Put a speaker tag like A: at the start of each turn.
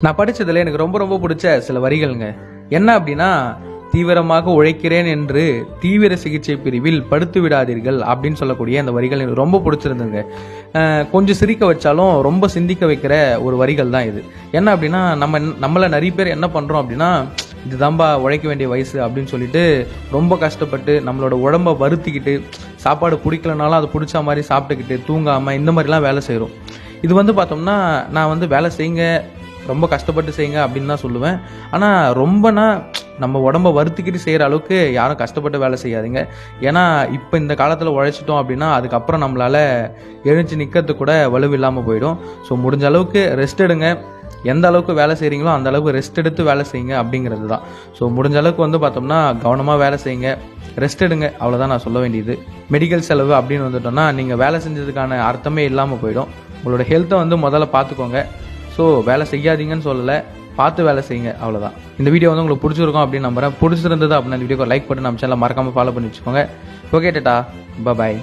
A: நான் படித்ததில் எனக்கு ரொம்ப ரொம்ப பிடிச்ச சில வரிகள்ங்க. என்ன அப்படின்னா தீவிரமாக உழைக்கிறேன் என்று தீவிர சிகிச்சை பிரிவில் படுத்து விடாதீர்கள் அப்படின்னு சொல்லக்கூடிய அந்த வரிகள் எனக்கு ரொம்ப பிடிச்சிருந்துங்க கொஞ்சம் சிரிக்க வச்சாலும் ரொம்ப சிந்திக்க வைக்கிற ஒரு வரிகள் தான் இது. என்ன அப்படின்னா நம்ம நம்மளை நிறைய பேர் என்ன பண்ணுறோம் அப்படின்னா இதுதான்பா உழைக்க வேண்டிய வயசு அப்படின்னு சொல்லிட்டு ரொம்ப கஷ்டப்பட்டு நம்மளோட உடம்ப வருத்திக்கிட்டு சாப்பாடு பிடிக்கலனாலும் அதை பிடிச்ச மாதிரி சாப்பிட்டுக்கிட்டு தூங்காமல் இந்த மாதிரிலாம் வேலை செய்கிறோம் இது வந்து பார்த்தோம்னா நான் வந்து வேலை செய்யுங்க ரொம்ப கஷ்டப்பட்டு செய்யுங்க அப்படின்னு தான் சொல்லுவேன். ஆனால் ரொம்பனா நம்ம உடம்ப வருத்திக்கிட்டு செய்கிற அளவுக்கு யாரும் கஷ்டப்பட்டு வேலை செய்யாதீங்க. ஏன்னா இப்போ இந்த காலத்தில் உழைச்சிட்டோம் அப்படின்னா அதுக்கப்புறம் நம்மளால எழுந்துச்சு நிற்கிறதுக்கு கூட வலுவில்லாமல் போயிடும். ஸோ முடிஞ்ச அளவுக்கு ரெஸ்ட் எடுங்க. எந்த அளவுக்கு வேலை செய்கிறீங்களோ அந்த அளவுக்கு ரெஸ்ட் எடுத்து வேலை செய்யுங்க அப்படிங்கிறது தான். ஸோ முடிஞ்ச அளவுக்கு வந்து பார்த்தோம்னா கவனமாக வேலை செய்யுங்க. ரெஸ்ட் எடுங்க. அவ்வளோதான் நான் சொல்ல வேண்டியது. மெடிக்கல் செலவு அப்படின்னு வந்துட்டோம்னா நீங்கள் வேலை செஞ்சதுக்கான அர்த்தமே இல்லாமல் போயிடும். உங்களோட ஹெல்த்தை வந்து முதல்ல பார்த்துக்கோங்க. ஸோ வேலை செய்யாதீங்கன்னு சொல்லலை. பார்த்து வேலை செய்யுங்க. அவ்வளோதான் இந்த வீடியோ வந்து உங்களுக்கு பிடிச்சிருக்கும் அப்படின்னு நம்புறேன். பிடிச்சிருந்தது அப்படின்னா இந்த வீடியோக்கு லைக் பண்ணி நம்ம சேனலை மறக்காமல் ஃபாலோ பண்ணி வச்சுக்கோங்க. ஓகே டேட்டா பாய்